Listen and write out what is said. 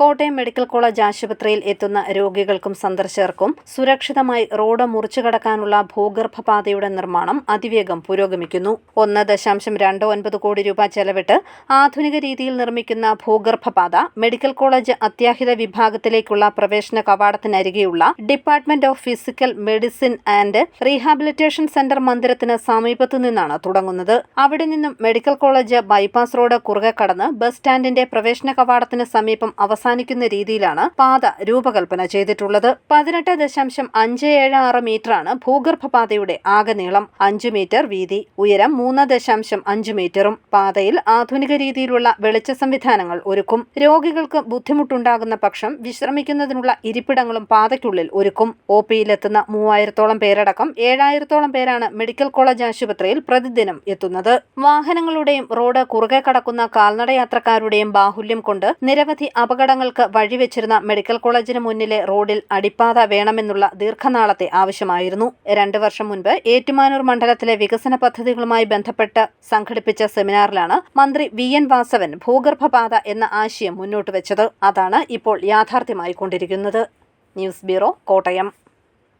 Kottayam medical college ആശുപത്രിയിൽ എത്തുന്ന രോഗികൾക്കും സന്ദർശകർക്കും സുരക്ഷിതമായി റോഡ് മുറിച്ചു കടക്കാനുള്ള ഭൂഗർഭപാതയുടെ നിർമ്മാണം അതിവേഗം പുരോഗമിക്കുന്നു. ഒന്ന് ദശാംശം രണ്ട് ഒൻപത് കോടി രൂപ ചെലവിട്ട് ആധുനിക രീതിയിൽ നിർമ്മിക്കുന്ന ഭൂഗർഭപാത മെഡിക്കൽ കോളേജ് അത്യാഹിത വിഭാഗത്തിലേക്കുള്ള പ്രവേശന കവാടത്തിനരികെയുള്ള department of physical medicine and rehabilitation centre മന്ദിരത്തിന് സമീപത്തു നിന്നാണ് തുടങ്ങുന്നത്. അവിടെ നിന്നും മെഡിക്കൽ കോളേജ് ബൈപ്പാസ് റോഡ് കുറുകെ കടന്ന് ബസ് സ്റ്റാൻഡിന്റെ പ്രവേശന കവാടത്തിന് സമീപം അവസാനിക്കുന്ന രീതിയിലാണ് പാത രൂപകൽപ്പന ചെയ്തിട്ടുള്ളത്. പതിനെട്ട് ദശാംശം അഞ്ച് ഏഴ് ആറ് മീറ്ററാണ് ഭൂഗർഭപാതയുടെ ആകെ നീളം. അഞ്ച് മീറ്റർ വീതി. ഉയരം മൂന്ന് ദശാംശം അഞ്ച് മീറ്ററും. പാതയിൽ ആധുനിക രീതിയിലുള്ള വെളിച്ച സംവിധാനങ്ങൾ ഒരുക്കും. രോഗികൾക്ക് ബുദ്ധിമുട്ടുണ്ടാകുന്ന പക്ഷം വിശ്രമിക്കുന്നതിനുള്ള ഇരിപ്പിടങ്ങളും പാതയ്ക്കുള്ളിൽ ഒരുക്കും. ഒ പിയിലെത്തുന്ന മൂവായിരത്തോളം പേരടക്കം ഏഴായിരത്തോളം പേരാണ് മെഡിക്കൽ കോളേജ് ആശുപത്രിയിൽ പ്രതിദിനം എത്തുന്നത്. വാഹനങ്ങളുടെയും റോഡ് കുറുകെ കടക്കുന്ന കാൽനടയാത്രക്കാരുടെയും ബാഹുല്യം കൊണ്ട് നിരവധി അപകടങ്ങൾക്ക് വഴിവെച്ചിരുന്ന മെഡിക്കൽ കോളേജിന് മുന്നിലെ റോഡിൽ അടിപ്പാത വേണമെന്നുള്ള ദീർഘനാളത്തെ ആവശ്യമായിരുന്നു. രണ്ടു വർഷം മുൻപ് ഏറ്റുമാനൂർ മണ്ഡലത്തിലെ വികസന പദ്ധതികളുമായി ബന്ധപ്പെട്ട് സംഘടിപ്പിച്ച സെമിനാറിലാണ് മന്ത്രി വി. എൻ. വാസവൻ ഭൂഗർഭപാത എന്ന ആശയം മുന്നോട്ട് വെച്ചത് അതാണ് ഇപ്പോൾ യാഥാർത്ഥ്യമായിക്കൊണ്ടിരിക്കുന്നത്. News bureau Kottayam.